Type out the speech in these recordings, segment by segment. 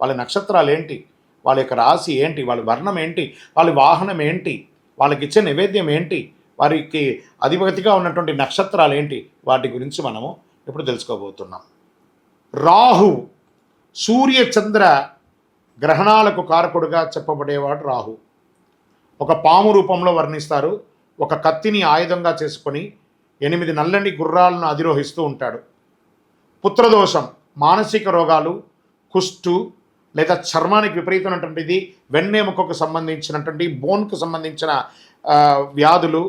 వాళ్ళ నక్షత్రాలు ఏంటి? వాళ్ళ యొక్క రాశి ఏంటి? వాళ్ళ వర్ణం ఏంటి? వాళ్ళ వాహనం ఏంటి? వాళ్ళకి ఇచ్చే నైవేద్యం ఏంటి? వారికి అధిపతిగా ఉన్నటువంటి నక్షత్రాలు ఏంటి? వాటి గురించి మనము ఇప్పుడు తెలుసుకోబోతున్నాం. రాహు సూర్య చంద్ర గ్రహణాలకు కారకుడుగా చెప్పబడేవాడు రాహు. ఒక పాము రూపంలో వర్ణిస్తారు. ఒక కత్తిని ఆయుధంగా చేసుకొని ఎనిమిది నల్లని గుర్రాలను అధిరోహిస్తూ ఉంటాడు. పుత్రదోషం మానసిక రోగాలు కుష్టు లేదా చర్మానికి విపరీతమైనటువంటిది వెన్నెముకకు సంబంధించినటువంటి బోన్కు సంబంధించిన వ్యాధులు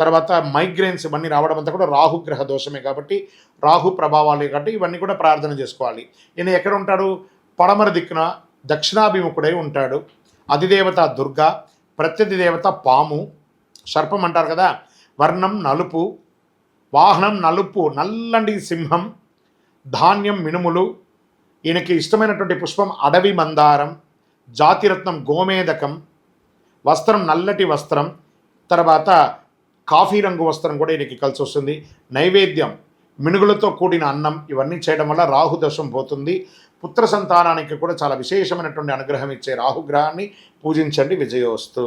తర్వాత మైగ్రేన్స్ ఇవన్నీ రావడం అంతా కూడా రాహుగ్రహ దోషమే కాబట్టి రాహు ప్రభావాలు కాబట్టి ఇవన్నీ కూడా ప్రార్థన చేసుకోవాలి. ఈయన ఎక్కడ ఉంటాడు? పడమర దిక్కున దక్షిణాభిముఖుడై ఉంటాడు. అధిదేవత దుర్గా ప్రత్యధి దేవత పాము సర్పం అంటారు కదా వర్ణం నలుపు వాహనం నలుపు నల్లండి సింహం ధాన్యం మినుములు ఈయనకి ఇష్టమైనటువంటి పుష్పం అడవి మందారం జాతిరత్నం గోమేదకం వస్త్రం నల్లటి వస్త్రం తర్వాత కాఫీ రంగు వస్త్రం కూడా ఈయనకి కలిసి వస్తుంది. నైవేద్యం మినుగులతో కూడిన అన్నం ఇవన్నీ చేయడం వల్ల రాహు దోషం పోతుంది. పుత్ర సంతానానికి కూడా చాలా విశేషమైనటువంటి అనుగ్రహం ఇచ్చే రాహుగ్రహాన్ని పూజించండి విజయోస్తు.